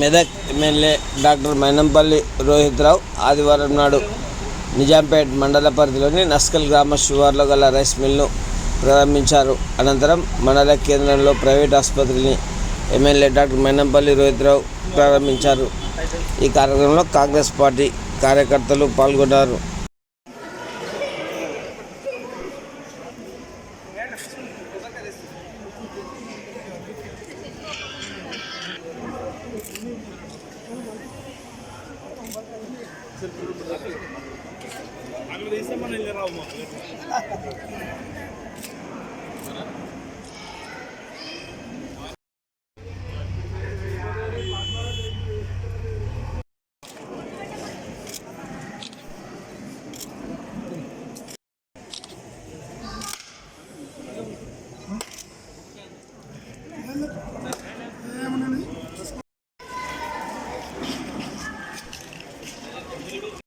Medak MLA doctor Mynampally Rohit Rao ఆదివారం నాడు నిజాంపేట్ మండల పరిధిలోని నస్కల్ గ్రామ శివార్లో గల రైస్ మిల్ను ప్రారంభించారు. అనంతరం మండల కేంద్రంలో ప్రైవేట్ ఆసుపత్రిని ఎమ్మెల్యే డాక్టర్ మైనంపల్లి రోహిత్ రావు ప్రారంభించారు. ఈ కార్యక్రమంలో కాంగ్రెస్ పార్టీ కార్యకర్తలు పాల్గొన్నారు. అక్కడ తీస్తే మనం వెళ్ళరావు మాకు